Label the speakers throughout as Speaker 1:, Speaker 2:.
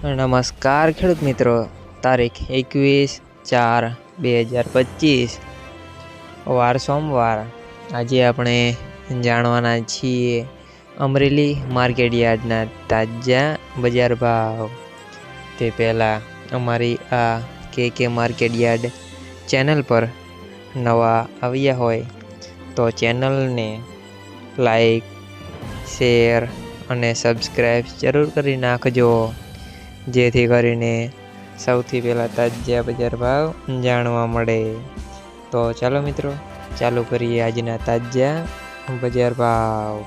Speaker 1: નમસ્કાર ખેડૂત મિત્રો. તારીખ એકવીસ ચાર બે હજાર પચીસ. વાર સોમવાર. આજે આપણે જાણવાના છીએ અમરેલી માર્કેટ યાર્ડના તાજા બજાર ભાવ. તે પહેલાં અમારી આ કે કે માર્કેટ યાર્ડ ચેનલ પર નવા આવ્યા હોય તો ચેનલને લાઈક, શેર અને સબસ્ક્રાઈબ જરૂર કરી નાખજો. જેથી કરીને સૌથી પહેલાં તાજા બજાર ભાવ જાણવા મળે. તો ચાલો મિત્રો, ચાલુ કરીએ આજના તાજા બજાર ભાવ.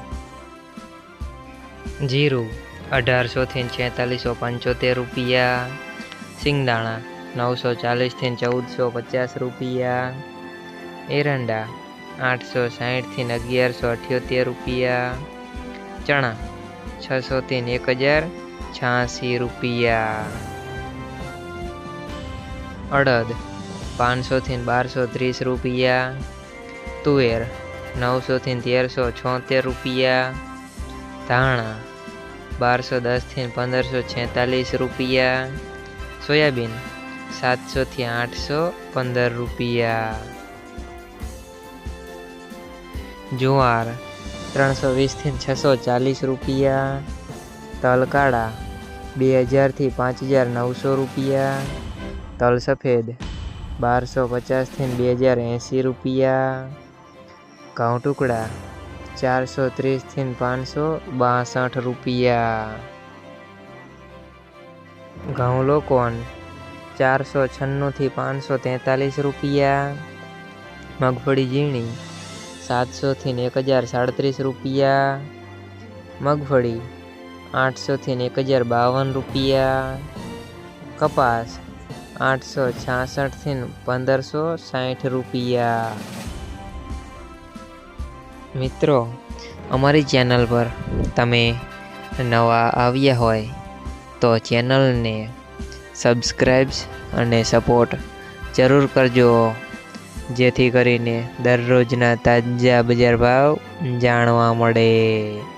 Speaker 1: જીરું અઢારસોથી છેતાલીસો પંચોતેર રૂપિયા. સિંગદાણા નવસો ચાલીસથી ચૌદસો પચાસ રૂપિયા. એરંડા આઠસો સાહીઠથી અગિયારસો અઠ્યોતેર રૂપિયા. ચણા છસોથી એક હજાર. છ્યાસી રૂપિયા. અડદ પાંચસોથી બારસો ત્રીસ રૂપિયા. તુવેર નવસોથી તેરસો છોતેર રૂપિયા. ધાણા બારસો દસથી પંદરસો છેતાલીસ રૂપિયા. સોયાબીન સાતસોથી આઠસો પંદર રૂપિયા. જુવાર ત્રણસો વીસથી છસો ચાલીસ રૂપિયા. તલકાળા બે હજારથી પાંચ હજાર નવસો રૂપિયા. તલ સફેદ બારસો પચાસથી બે હજાર એંસી રૂપિયા. ઘઉં ટુકડા ચારસો ત્રીસથી પાંચસો બાસઠ રૂપિયા. ઘઉં લોકોન ચારસો છન્નુંથી પાંચસો તેતાલીસ રૂપિયા. મગફળી ઝીણી સાતસોથી એક હજાર સાડત્રીસ રૂપિયા. મગફળી આઠસોથી એક હજાર બાવન રૂપિયા કપાસ. આઠસો છાસઠથી પંદરસો સાઠ રૂપિયા. મિત્રો, અમારી ચેનલ પર તમે નવા આવ્યા હોય તો ચેનલને સબસ્ક્રાઈબ્સ અને સપોર્ટ જરૂર કરજો. જેથી કરીને દરરોજના તાજા બજાર ભાવ જાણવા મળે.